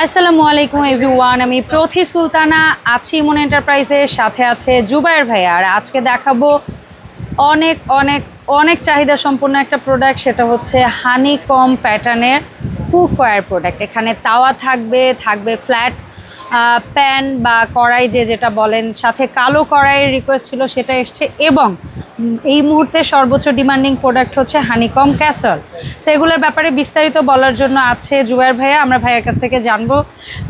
আসসালামু আলাইকুম এভরিওয়ান, আমি প্রথি সুলতানা, আছি ইমন এন্টারপ্রাইজের সাথে আছে জুবাইর ভাই। আর আজকে দেখাবো অনেক অনেক অনেক চাহিদা সম্পন্ন একটা প্রোডাক্ট সেটা হচ্ছে হানি কম প্যাটার্নের কুকওয়্যার প্রোডাক্ট এখানে তাওয়া থাকবে থাকবে ফ্ল্যাট প্যান বা কড়াই যে যেটা বলেন, সাথে কালো কড়াইয়ের রিকোয়েস্ট ছিল, সেটা এসছে এবং এই মুহূর্তে সর্বোচ্চ ডিমান্ডিং প্রোডাক্ট হচ্ছে হানিকম ক্যাসল সেগুলোর ব্যাপারে বিস্তারিত বলার জন্য আছে জুয়ার ভাইয়া, আমরা ভাইয়ের কাছ থেকে জানব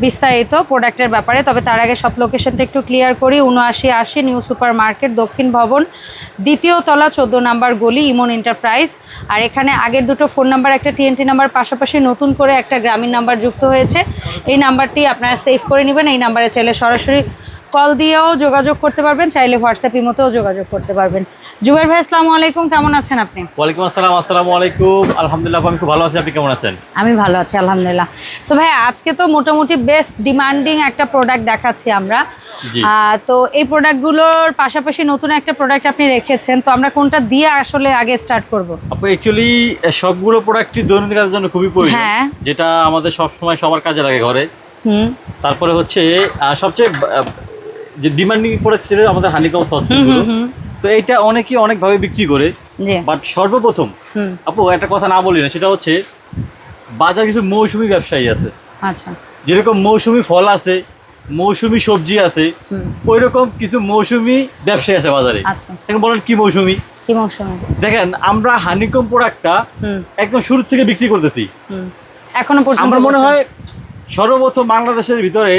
বিস্তারিত প্রোডাক্টের ব্যাপারে। তবে তার আগে সব লোকেশনটা একটু ক্লিয়ার করি, উনআশি আশি নিউ সুপার মার্কেট দক্ষিণ ভবন, দ্বিতীয় তলা, চোদ্দ নাম্বার গলি, ইমন এন্টারপ্রাইজ আর এখানে আগের দুটো ফোন নাম্বার একটা টিএনটি নাম্বার পাশাপাশি নতুন করে একটা গ্রামীণ নাম্বার যুক্ত হয়েছে। এই নাম্বারটি আপনারা সেভ করে নেবেন, এই নাম্বারে চাইলে সরাসরি কল দিয়েও যোগাযোগ করতে পারবেন চাইলে হোয়াটসঅ্যাপ ইমোতেও যোগাযোগ করতে পারবেন। জুবাইর ভাই আসসালামু আলাইকুম কেমন আছেন আপনি? ওয়ালাইকুম আসসালাম আসসালামু আলাইকুম। আলহামদুলিল্লাহ আমি খুব ভালো আছি। আপনি কেমন আছেন? আমি ভালো আছি আলহামদুলিল্লাহ। সো ভাই আজকে তো মোটামুটি বেস্ট ডিমান্ডিং একটা প্রোডাক্ট দেখাচ্ছি আমরা। জি। তো এই প্রোডাক্টগুলোর পাশাপাশি নতুন একটা প্রোডাক্ট আপনি রেখেছেন তো আমরা কোনটা দিয়ে আসলে আগে স্টার্ট করব? আপু অ্যাকচুয়ালি সবগুলো প্রোডাক্টই দৈনন্দিন কাজের জন্য খুবই প্রয়োজন। হ্যাঁ। যেটা আমাদের সব সময় সবার কাজে লাগে ঘরে। হুম। তারপরে হচ্ছে সবচেয়ে যে ডিমান্ডিং প্রোডাক্ট ছিল আমাদের হানিকম সসপেনগুলো হুম, তো এইটা অনেকেই অনেকভাবে বিক্রি করে। বাট সর্বপ্রথম আপু একটা কথা না বলি না সেটা হচ্ছে বাজার কিছু মৌসুমি ব্যবসায়ী আছে। আচ্ছা। যেরকম মৌসুমি ফল আছে মৌসুমি সবজি আছে ওই রকম কিছু মৌসুমি ব্যবসায়ী আছে বাজারে। আচ্ছা। এখন বলেন কি মৌসুমি? দেখেন আমরা হানিকম প্রোডাক্টটা একদম শুরু থেকে বিক্রি করতেছি। এখনও আমার মনে হয় সর্বপ্রথম বাংলাদেশের ভিতরে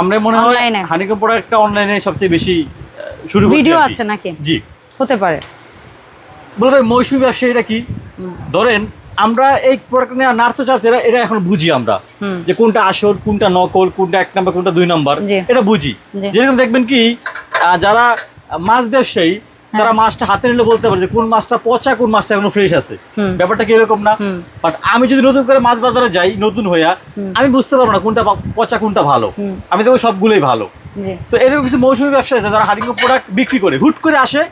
আমরা মনে হয়। হানিকম প্রোডাক্টটা অনলাইনে সবচেয়ে বেশি শুরু হচ্ছে ভিডিও। আছে নাকি? জি। হতে পারে। বলবে মৌসুমী ব্যবসায়ীরা কি? ধরেন আমরা এই প্রোডাক্ট নিয়ে নাড়তে চাড়তে এটা এখন বুঝি আমরা। যে কোনটা আসল কোনটা নকল কোনটা এক নাম্বার কোনটা দুই নাম্বার। এটা বুঝি। যেরকম দেখবেন কি যারা মাছ ব্যবসায়ী। তারা মাছটা হাতে নিলে বলতে পারে যে কোন মাছটা পচা কোন মাছটা এখনও ফ্রেশ আছে। ব্যাপারটা কি এরকম না? বাট আমি যদি নতুন করে মাছ বাজারে যাই নতুন হইয়া আমি বুঝতে পারব না কোনটা পচা কোনটা ভালো। আমি দেখব সবগুলোই ভালো। তো এরকম কিছু মৌসুমী ব্যবসা আছে যারা হারিকম প্রোডাক্ট বিক্রি করে। হুট করে আসে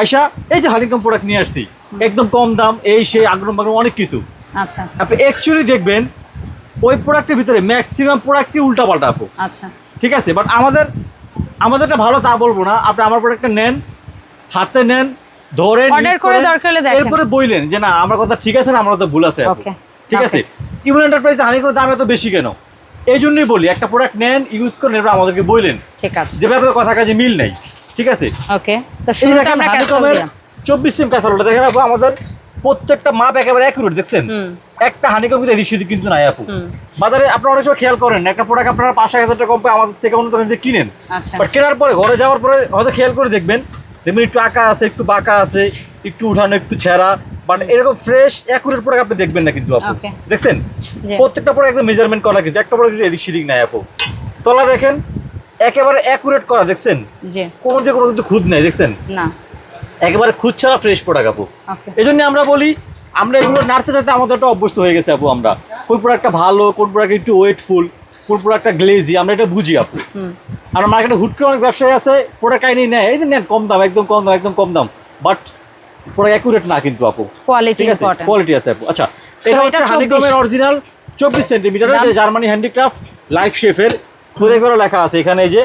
আইসা এই যে হারিকম প্রোডাক্ট নিয়ে আসছি। একদম কম দাম এই সেই আগ্রম বাগ্রহ অনেক কিছু। আচ্ছা। আপনি অ্যাকচুয়ালি দেখবেন ওই প্রোডাক্টের ভিতরে ম্যাক্সিমাম প্রোডাক্টই উল্টা পাল্টা আপু আচ্ছা। ঠিক আছে? বাট আমাদের আমাদেরটা ভালো তা বলব না। আপনি আমার প্রোডাক্টটা নেন হাতে নেন দেখেন। এরপরে বললেন যে না আমার কথা ঠিক আছে না আমার কথা ভুল আছে ঠিক আছে? ইমন এন্টারপ্রাইজে হানি করে দাম এত বেশি কেন? এই জন্যই বলি একটা প্রোডাক্ট নেন ইউজ করেন এরপর আমাদেরকে বললেন ঠিক আছে। যে ব্যাপারে কথা কাজে মিল নাই। ঠিক আছে? ওকে তো শুরুটা দেখেন আমরা হানিকমের দিলাম। চব্বিশ সিম কাঁচালোটা দেখেন আপু আমাদের প্রত্যেকটা মাপ একেবারে অ্যাকুরেট দেখছেন? একটা হানিকম কিন্তু এদিক সেদিক কিন্তু নাই আপু। বাজারে আপনারা অনেক সময় খেয়াল করেন একটা প্রোডাক্ট আপনারা পাঁচ হাজার টাকা কম আমাদের থেকে অন্য দোকান থেকে কিনেন। আচ্ছা। বাট কেনার পরে ঘরে যাওয়ার পরে হয়তো খেয়াল করে দেখবেন দেখবেন একটু আঁকা আছে একটু বাঁকা আছে একটু উঠানো একটু ছেঁড়া বাট এরকম ফ্রেশ অ্যাকুরেট প্রোডাক্ট আপনি দেখবেন না কিন্তু আপু। দেখছেন? প্রত্যেকটা প্রোডাক্ট একদম মেজারমেন্ট করা কিন্তু একটা প্রোডাক্ট এদিক সেদিক নাই আপু। তলা দেখেন একেবারে অ্যাকুরেট করা দেখছেন? জি। কোনো দিয়ে কোনো কিন্তু খুদ নেই দেখছেন? না। একেবারে খুদ ছাড়া ফ্রেশ প্রোডাক্ট আপু। এই জন্য আমরা বলি আমরা এগুলো নাড়তে চাইতে আমাদের একটা অভ্যস্ত হয়ে গেছে আপু আমরা। কোন প্রোডাক্টটা ভালো কোন প্রোডাক্ট একটু ওয়েটফুল কোন প্রোডাক্টটা গ্লেজি আমরা এটা বুঝি আপু। হুম। আর মার্কেটে হুট করে অনেক ব্যবসায়ী আছে প্রোডাক্ট আইনি নেয় এই যে নেন কম দাম একদম কম দাম একদম কম দাম। বাট প্রোডাক্ট অ্যাকুরেট না কিন্তু আপু। কোয়ালিটি ঠিক আছে? কোয়ালিটি আছে আপু। আচ্ছা এটা হচ্ছে হানিকমের অরিজিনাল চব্বিশ সেন্টিমিটারের দাম? যে জার্মানি হ্যান্ডিক্রাফট লাইফ শেফের খোদাই করে লেখা আছে এখানে এই যে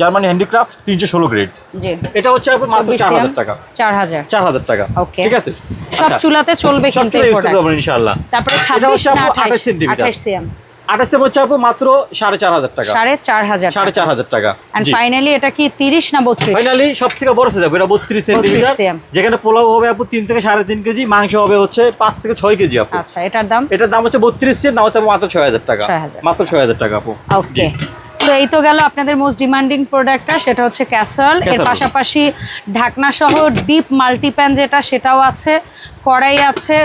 জার্মানি হ্যান্ডিক্রাফট তিনশো ষোলো গ্রেড এটা হচ্ছে আপু মাত্র চার হাজার টাকা। চার হাজার। চার হাজার টাকা। ঠিক আছে? সব আচ্ছা, চুলাতে চলবে সব চুলা ইউজ করতে পারবেন ইনশাআল্লাহ। তারপরে ছাব্বিশ আঠাশ সেন্টিমিটার। আঠাশ থেকে আপু মাত্র সাড়ে চার হাজার টাকা। সাড়ে চার হাজার সাড়ে চার হাজার টাকা। ফাইনালি এটা কি তিরিশ না বত্রিশ? ফাইনালি সব থেকে বড় সাইজ এটা বত্রিশ সেন্টিমিটার যেখানে পোলাও হবে আপু তিন থেকে সাড়ে তিন কেজি মাংস হবে হচ্ছে পাঁচ থেকে ছয় কেজি আপু। আচ্ছা এটার দাম? এটার দাম হচ্ছে বত্রিশ সেন্ট দাম হচ্ছে মাত্র ছয় হাজার টাকা। 6,000 মাত্র ছয় হাজার টাকা আপু। ওকে সো এই তো গেল আপনাদের মোস্ট ডিমান্ডিং প্রোডাক্টটা সেটা হচ্ছে ক্যাসল এর পাশাপাশি ঢাকনা সহ ডিপ মাল্টিপ্যান যেটা সেটাও আছে কড়াই আছে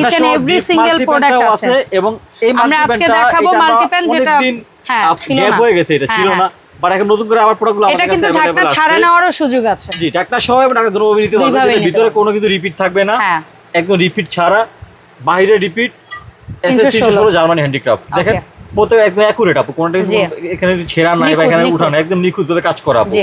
each and every single product আছে। এবং এই আমরা আজকে দেখাবো multiplan যেটা- হ্যাঁ, ছিল না। হয়ে গেছে এটা হ্যাঁ, ছিল না। হ্যাঁ। বাট এখন নতুন করে আবার প্রোডাক্টগুলো এটা কিন্তু ঢাকনা ছাড়া। নেওয়ারও সুযোগ আছে। জি ঢাকনা সহ এবং ঢাকনা দুটোভাবে নিতে পারবেন ভিতরে কোনো কিন্তু রিপিট থাকবে না। হ্যাঁ। একদম রিপিট ছাড়া। বাইরে রিপিট এস এস 316 তিনশো ষোলো। জার্মানি হ্যান্ডিক্রাফট দেখেন. প্রত্যেক একদম অ্যাকুরেট আপু কোনটা এখানে ছেঁড়া নাই বা এখানে উঠানো একদম নিখুঁত কাজ করা আপু।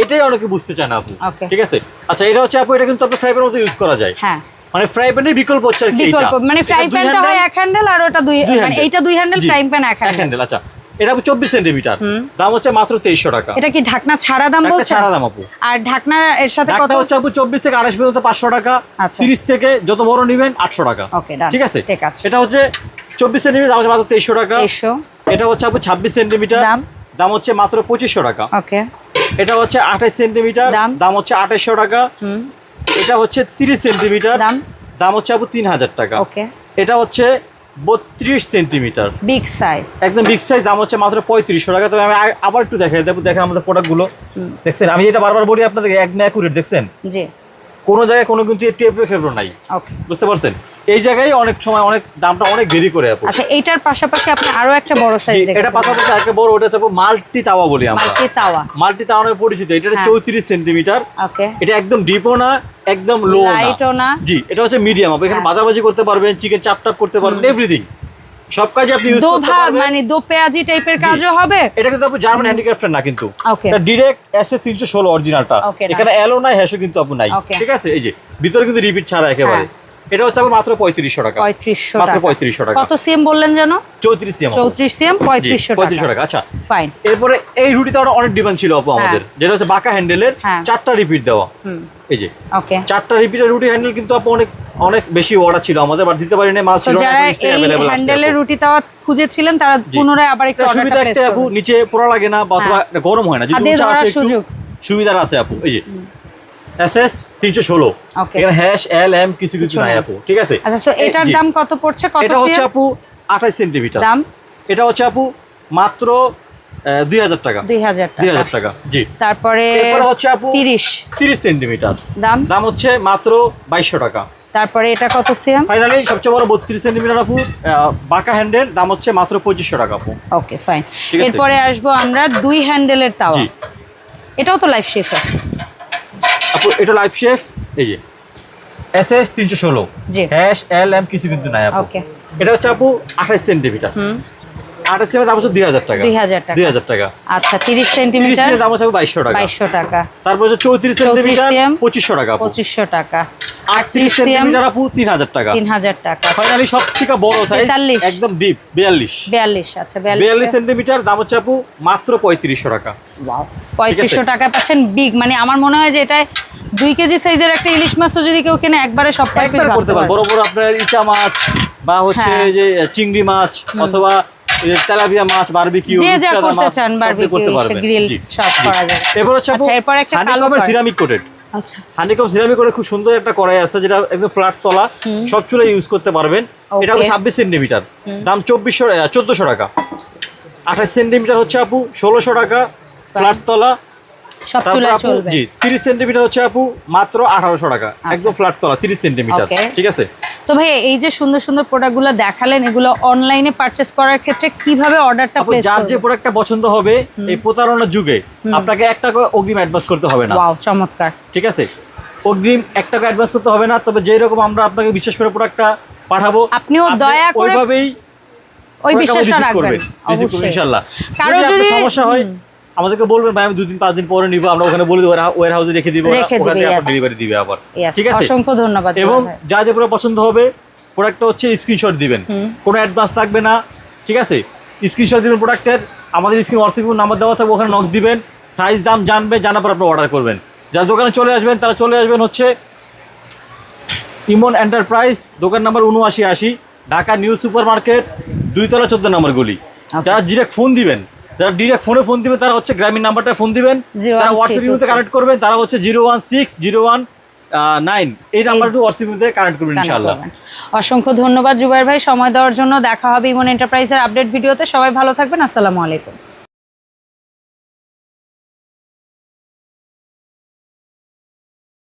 এটাই অনেকে বুঝতে চায় না আপু ঠিক আছে? আচ্ছা এটা হচ্ছে আপু এটা কিন্তু আপনার ফ্রাইপের মতো ইউজ করা যায়। হ্যাঁ। মানে ফ্রাই প্যানের বিকল্প হচ্ছে আর কি এটা। মানে ফ্রাই প্যানটা হয় এক হ্যান্ডেল আর ওটা দুই দুই মানে এইটা দুই হ্যান্ডেল ফ্রাই প্যান এক এক হ্যান্ডেল আচ্ছা। এটা দাম হচ্ছে মাত্র তেইশশো টাকা। এটা কি ঢাকনা ছাড়া দাম বলছেন? ছাড়া দাম আপু। আর ঢাকনা এর সাথে কত? হচ্ছে আপু চব্বিশ থেকে আড়াইশ পর্যন্ত পাঁচশো টাকা। আচ্ছা। তিরিশ থেকে যত বড় নিবেন আটশো টাকা। ওকে ঠিক আছে? ঠিক আছে। এটা হচ্ছে চব্বিশ সেন্টিমিটার দাম হচ্ছে মাত্র তেইশশো টাকা। এটা হচ্ছে আপু ছাব্বিশ সেন্টিমিটার দাম? দাম হচ্ছে মাত্র পঁচিশশো টাকা। ওকে। এটা হচ্ছে আঠাশ সেন্টিমিটার দাম? দাম হচ্ছে আঠাশশো টাকা। হুম। এটা হচ্ছে তিরিশ সেন্টিমিটার দাম? দাম হচ্ছে আপু তিন হাজার টাকা। ওকে। এটা হচ্ছে বত্রিশ সেন্টিমিটার বিগ সাইজ একদম বিগ সাইজ দাম হচ্ছে মাত্র পঁয়ত্রিশশো টাকা। তবে আমি আবার একটু দেখাই দেবো দেখেন আমাদের প্রোডাক্টগুলো দেখছেন? আমি এটা বারবার বলি আপনাদের একদম অ্যাকুরেট দেখছেন? জি। কোনো জায়গায় কোনো কিন্তু টেপের ক্ষেত্র নাই। ওকে। বুঝতে পারছেন? এই জায়গায় অনেক সময় অনেক দামটা অনেক দেরি করে আচ্ছা এইটার পাশাপাশি আপনি আরও একটা বড় সাইজ এটা পাশাপাশি একটা বড় ওটা হচ্ছে মাল্টি তাওয়া বলি আমরা। মাল্টি তাওয়া মাল্টি তাওয়া নামে পরিচিত এটা হ্যাঁ। চৌত্রিশ সেন্টিমিটার। ওকে। এটা একদম ডিপও না একদম লো না। লাইটও না। জি এটা হচ্ছে মিডিয়াম আপনি এখানে হ্যাঁ। ভাজাভাজি করতে পারবেন চিকেন চাপ টাপ করতে পারবেন এভরিথিং সব কাজে আপনি ইউজ করতে পারবেন। মানে দো পেঁয়াজি টাইপের। কাজও হবে? এটা কিন্তু আপনি জার্মান হ্যান্ডিক্রাফটের না কিন্তু। এটা ডিরেক্ট এস এ তিনশো ষোলো অরিজিনালটা এখানে এলো নাই হ্যাশো কিন্তু আপু নাই। ঠিক আছে? এই যে ভিতরে কিন্তু রিপিট ছাড়া একেবারে। এটা হচ্ছে মাত্র পঁয়ত্রিশশো টাকা। পঁয়ত্রিশশো মাত্র পঁয়ত্রিশশো টাকা। কত সিএম বললেন যেন? চৌত্রিশ সিএম। চৌত্রিশ সিএম পঁয়ত্রিশশো পঁয়ত্রিশশো টাকা আচ্ছা। ফাইন এরপরে এই রুটিতে আরও অনেক ডিমান্ড ছিল আপু আমাদের যেটা হচ্ছে বাঁকা হ্যান্ডেলের হ্যাঁ। চারটা রিপিট দেওয়া। এই যে ওকে চারটা রিপিটের রুটি হ্যান্ডেল কিন্তু আপু অনেক অনেক বেশি অর্ডার ছিল আমাদের বাট দিতে পারি না মাল তো ছিল না যারা এই হ্যান্ডেলের রুটি তাওয়া খুঁজেছিলেন তারা পুনরায় আবার একটু অর্ডারটা প্লেস আপু নিচে পোড়া লাগে না বা অথবা হ্যাঁ। গরম হয় না। যদি উঁচা আছে একটু সুবিধা আছে আপু এই যে। এস এস তিনশো ষোলো. এখানে হ্যাশ এল এম কিছু কিছু নাই। আপু ঠিক আছে? আচ্ছা এটার দাম কত পড়ছে? কত এটা হচ্ছে আপু আঠাশ সেন্টিমিটার। দাম? এটা হচ্ছে আপু মাত্র দুই হাজার টাকা। দুই হাজার দুই টাকা হাজার টাকা জি। তারপরে এরপরে হচ্ছে আপু তিরিশ। তিরিশ সেন্টিমিটার। দাম? দাম হচ্ছে মাত্র বাইশশো টাকা। তারপরে এটা কত সিএম? ফাইনালি সবচেয়ে বড় বত্রিশ সেন্টিমিটার আপু বাঁকা হ্যান্ডেল দাম হচ্ছে মাত্র পঁচিশশো টাকা আপু। ওকে ফাইন এরপরে আসব আমরা দুই হ্যান্ডেলের তাওয়া। এটাও তো লাইফ শেফার আপু এটা লাইফ শেফ এই যে। এস এস তিনশো ষোলো। হ্যাশ এল এম কিছু কিন্তু নাই আপু। এটা হচ্ছে আপু আঠাশ সেন্টিমিটার। দাম টাকা। 2000 টাকা। টাকা। আচ্ছা দাম তারপর হচ্ছে চৌত্রিশ 34 সেন্টিমিটার cm, পঁচিশশো টাকা টাকা। আপু ফাইনালি বড় সাইজ একদম ডিপ আচ্ছা দাম হচ্ছে আপু মাত্র পঁয়ত্রিশশো টাকা। পঁয়ত্রিশশো টাকা পাচ্ছেন বিগ মানে আমার মনে হয় যে এটায় দুই কেজি সাইজের একটা ইলিশ মাছও যদি কেউ কেনে একবারে সব করতে পারবে। বড় বড় আপনার ইচা মাছ বা হচ্ছে হ্যাঁ। যে চিংড়ি মাছ অথবা তেলাপিয়া মাছ বারবিকিউ যে যা করতে চান বারবিকিউ গ্রিল সব করা যাবে। এরপর হচ্ছে আচ্ছা এরপর একটা কালো সিরামিক কোটেড আচ্ছা। হানিকম সিরামিক করে খুব সুন্দর একটা কড়াই আছে যেটা একদম ফ্ল্যাট তলা সব চুলে ইউজ করতে পারবেন। এটা হচ্ছে ছাব্বিশ সেন্টিমিটার দাম চব্বিশশো চোদ্দশো টাকা। আঠাশ সেন্টিমিটার হচ্ছে আপু ষোলোশো টাকা ফ্ল্যাট তলা সব চুলায় চলবে। জি তিরিশ সেন্টিমিটার হচ্ছে আপু মাত্র আঠারোশো টাকা। একদম ফ্ল্যাট তলা তিরিশ সেন্টিমিটার। ঠিক আছে? তো ভাই এই যে সুন্দর সুন্দর প্রোডাক্টগুলো দেখালেন এগুলো অনলাইনে পারচেস করার ক্ষেত্রে কীভাবে অর্ডারটা প্লেস যার যে প্রোডাক্টটা পছন্দ হবে এই প্রতারণার যুগে আপনাকে এক টাকা অগ্রিম অ্যাডভান্স করতে হবে না। ওয়াও চমৎকার। ঠিক আছে? অগ্রিম এক টাকা অ্যাডভান্স করতে হবে না তবে যেই রকম আমরা আপনাকে বিশেষ করে প্রোডাক্টটা পাঠাবো আপনিও আপনি দয়া করে ওইভাবেই ওই বিশ্বাসটা রাখবেন। ইনশাআল্লাহ। কারও যদি- সমস্যা হয় আমাদেরকে বলবেন ভাই আমি দুদিন পাঁচ দিন পরে নিবো আমরা ওখানে বলে দেবো ওয়ার হাউসে রেখে দিব ওখান. ডেলিভারি দিবে আবার। ঠিক আছে? অসংখ্য ধন্যবাদ এবং যা যে পুরো পছন্দ হবে প্রোডাক্টটা হচ্ছে স্ক্রিনশট দিবেন। কোনো অ্যাডভান্স লাগবে না ঠিক আছে? স্ক্রিনশট দিবেন প্রোডাক্টের আমাদের স্ক্রিন হোয়াটসঅ্যাপ নাম্বার দেওয়া থাকবে ওখানে নক দিবেন সাইজ দাম জানবে জানার পর আপনি অর্ডার করবেন। যারা দোকানে চলে আসবেন তারা চলে আসবেন হচ্ছে ইমন এন্টারপ্রাইজ দোকান নাম্বার উনআশি আশি ঢাকা নিউ সুপার মার্কেট দুইতলা চোদ্দ নম্বর গলি। যারা ডিরেক্ট ফোন দিবেন যারা ডিরেক্ট ফোনে ফোন দিবেন তারা হচ্ছে গ্রামীণ নাম্বারটা ফোন দিবেন। 01 যারা হোয়াটসঅ্যাপ ইউতে কানেক্ট করবেন তারা হচ্ছে zero one six zero one nine. এই নাম্বারটা হোয়াটসঅ্যাপ ইউতে কানেক্ট করবেন ইনশাআল্লাহ। অসংখ্য ধন্যবাদ জুবাইর ভাই। সময় দেওয়ার জন্য দেখা হবে ইমন এন্টারপ্রাইজের আপডেট ভিডিওতে। সবাই ভালো থাকবেন। আসসালামু আলাইকুম।